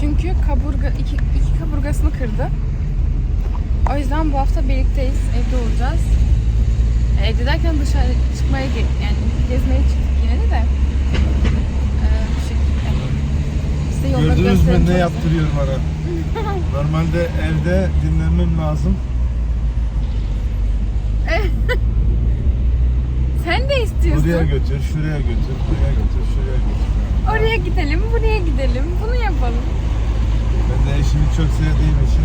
Çünkü kaburga iki, iki kaburgasını kırdı. O yüzden bu hafta birlikteyiz. Evde olacağız. Evde derken dışarı çıkmaya yani gezmeye çıktık yine de de. Ee, bu şekilde. Size yolları Gördünüz mü ne yaptırıyor bana? Normalde evde dinlenmem lazım. Sen de istiyorsun. Buraya götür, şuraya götür, buraya götür, şuraya götür. Oraya gidelim, buraya gidelim. Bunu yapalım. De eşimi çok sevdiğim için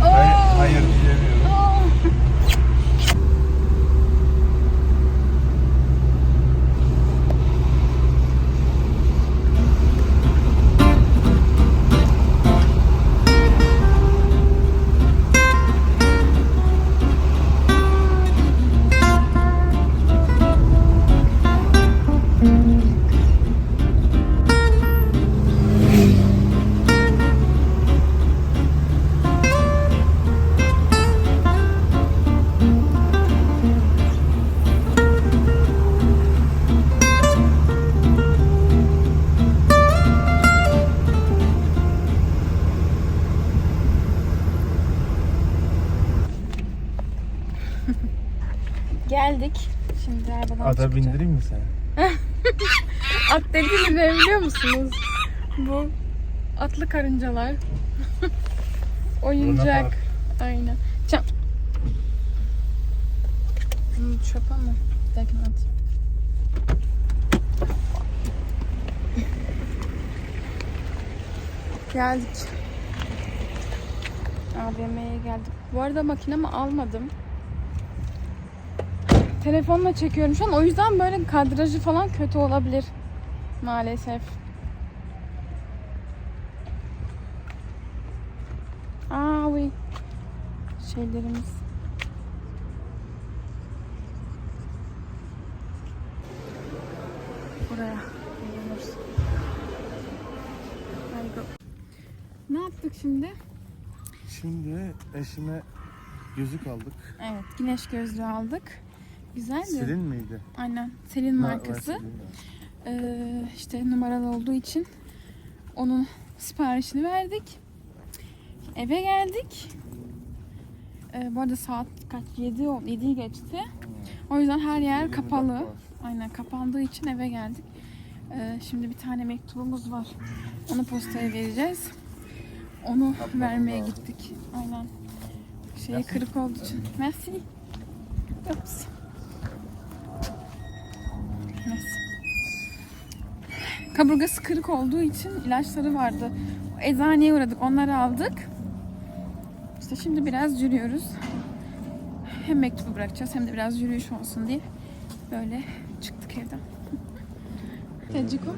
hayır, hayır diyemiyorum. Aa. Geldik. Şimdi arabadan Ata çıkacağız. bindireyim mi seni? At dediğini ne biliyor musunuz? Bu atlı karıncalar. Oyuncak. Aynen. Çam. Bunu çöpe mi? Derken at. Geldik. AVM'ye geldik. Bu arada makinemi almadım. Telefonla çekiyorum şu an. O yüzden böyle kadrajı falan kötü olabilir. Maalesef. Aa oui. Şeylerimiz. Buraya. Ne yaptık şimdi? Şimdi eşime yüzük aldık. Evet, güneş gözlüğü aldık. Güzeldi. Selin miydi? Aynen. Selin markası. Selin. Ee, işte numaralı olduğu için onun siparişini verdik. Eve geldik. Ee, bu arada saat kaç? 7 oldu. 7'yi geçti. O yüzden her yer kapalı. Aynen kapandığı için eve geldik. Ee, şimdi bir tane mektubumuz var. Onu postaya vereceğiz. Onu Yapmadım vermeye daha. gittik. Aynen. Şeyi Merci. kırık olduğu için. Merci. Ups. Kaburgası kırık olduğu için ilaçları vardı. Eczaneye uğradık. Onları aldık. İşte şimdi biraz yürüyoruz. Hem mektubu bırakacağız hem de biraz yürüyüş olsun diye böyle çıktık evden. Teciko.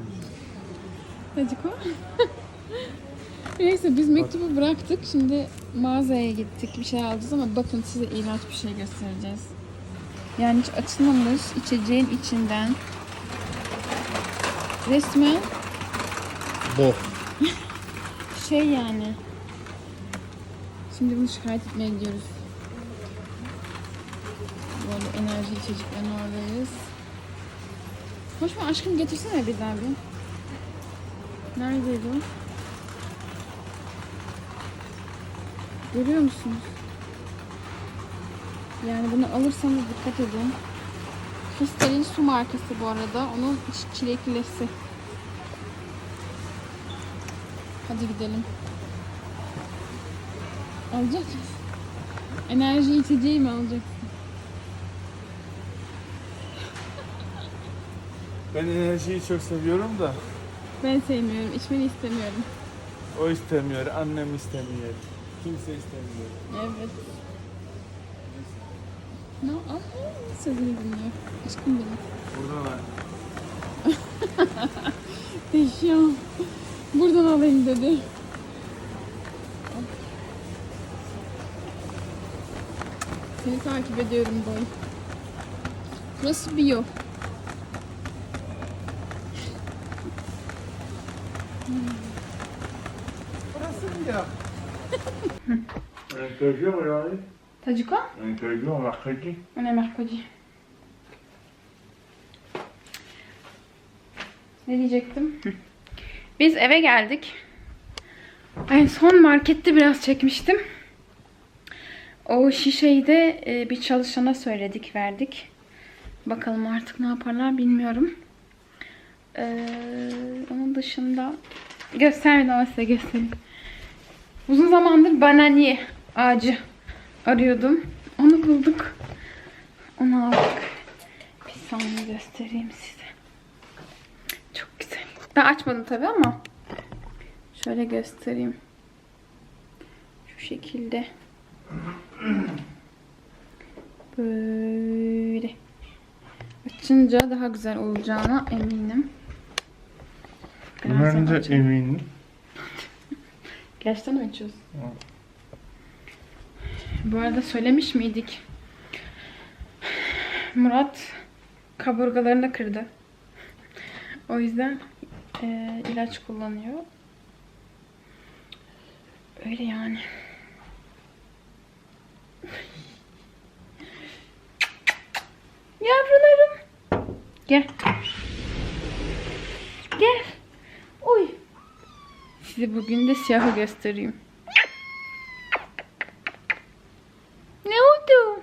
Teciko. Neyse biz mektubu bıraktık. Şimdi mağazaya gittik. Bir şey alacağız ama bakın size iğrenç bir şey göstereceğiz. Yani hiç açılmamış içeceğin içinden resmen Bu. şey yani. Şimdi bunu şikayet etmeye gidiyoruz. Böyle enerji içeceklerini oradayız. Hoş mu aşkım getirsene bir daha bir. Neredeydi o? Görüyor musunuz? Yani bunu alırsanız dikkat edin. Kristal'in su markası bu arada. Onun çileklisi. Hadi gidelim. Alacak mısın? Enerji içeceği mi alacaksın? Ben enerjiyi çok seviyorum da Ben sevmiyorum. içmeni istemiyorum. o istemiyor, annem istemiyor. Kimse istemiyor. Evet. Ne? Aa, sözünü dinliyor. Aşkım benim. Burada var. Değişiyor. Buradan alayım dedi. Seni takip ediyorum boy. Burası bio. Burası mı ya? Mercredi regardez. T'as dit quoi Mercredi ou mercredi. On est mercredi. Ne diyecektim? Biz eve geldik. En son markette biraz çekmiştim. O şişeyi de e, bir çalışana söyledik, verdik. Bakalım artık ne yaparlar bilmiyorum. Ee, onun dışında göstermedim ama size göstereyim. Uzun zamandır banani ağacı arıyordum. Onu bulduk. Onu aldık. Bir saniye göstereyim size. Çok güzel. Ben açmadım tabii ama şöyle göstereyim. Şu şekilde. Böyle. Açınca daha güzel olacağına eminim. Birazdan Ben de açayım. eminim. Gerçekten mi açıyorsun? Evet. Bu arada söylemiş miydik? Murat kaburgalarını kırdı. O yüzden e, ilaç kullanıyor. Öyle yani. Yavrularım. Gel. Gel. Uy. Size bugün de siyahı göstereyim. Ne oldu?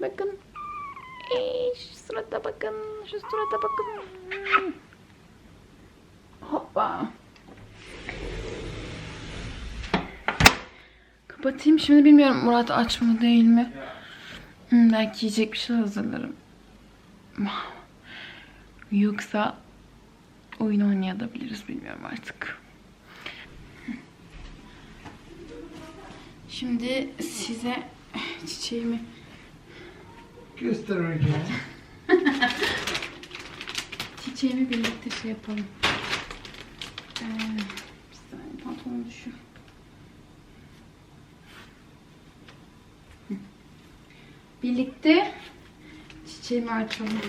Bakın. Ee, şu surata bakın. Şu surata bakın. Hoppa. Kapatayım. Şimdi bilmiyorum Murat aç mı değil mi? Hmm, belki yiyecek bir şey hazırlarım. Yoksa oyun oynayabiliriz bilmiyorum artık. Şimdi size çiçeğimi Göster hocam. çiçeğimi birlikte şey yapalım. Ee, bir pantolon düşüyor. Birlikte çiçeğimi açalım.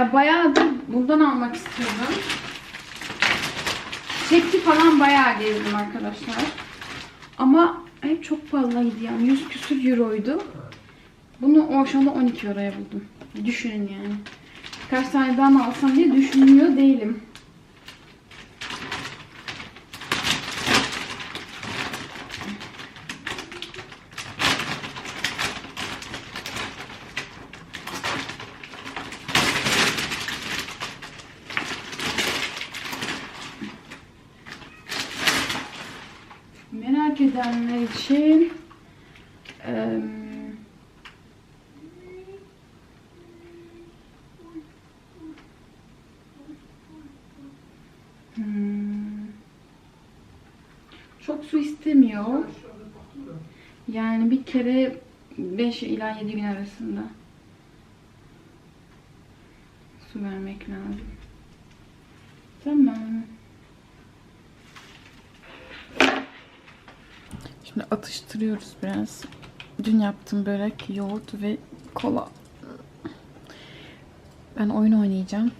Ya bayağı da bundan almak istiyordum. Çekti falan bayağı gezdim arkadaşlar. Ama hep çok pahalıydı yani. 100 küsür euroydu. Bunu o şu anda 12 euroya buldum. Düşünün yani. Kaç tane daha mı alsam diye düşünüyor değilim. Edenler için hmm, çok su istemiyor. Yani bir kere 5 ila 7 gün arasında su vermek lazım. Şimdi atıştırıyoruz biraz. Dün yaptım börek, yoğurt ve kola. Ben oyun oynayacağım.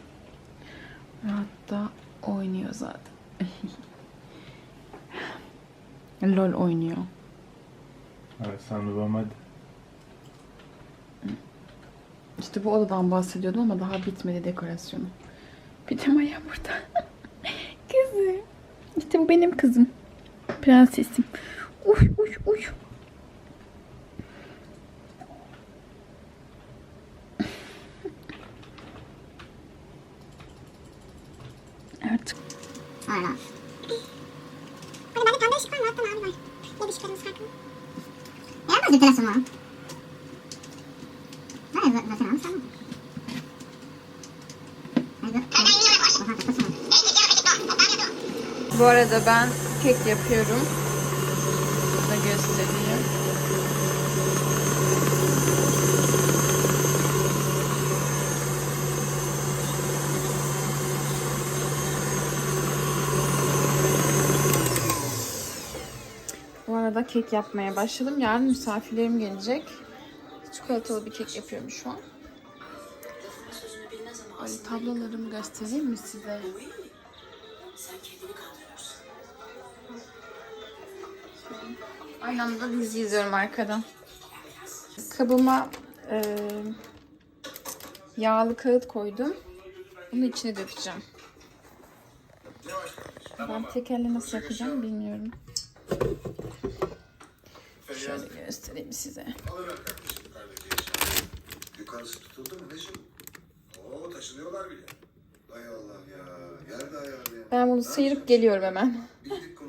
Rahat da oynuyor zaten. LOL oynuyor. Evet sen de bana hadi. İşte bu odadan bahsediyordum ama daha bitmedi dekorasyonu. Bir de Maya burada. Kızım. İşte bu benim kızım. Prensesim. Uy uy uy. Artık Aynen. Hani bende pembe ışık var mı? Hatta mavi var. Ne bir ışıklarımız farklı. Yaramaz bir telefon mu? Hayır zaten almış ama. Bu arada ben kek yapıyorum. Göstereyim. Bu arada kek yapmaya başladım. Yarın misafirlerim gelecek. Çikolatalı bir kek yapıyorum şu an. Böyle tablolarımı göstereyim mi size? Aynı anda dizi izliyorum arkadan. Kabıma e, yağlı kağıt koydum. Bunu içine dökeceğim. Ben tekerle nasıl yapacağım bilmiyorum. Şöyle göstereyim size. Yukarısı tutuldu mu Necim? Oo taşınıyorlar bile. Hay Allah ya. Yer de ayarlayamam. Ben bunu sıyırıp geliyorum hemen.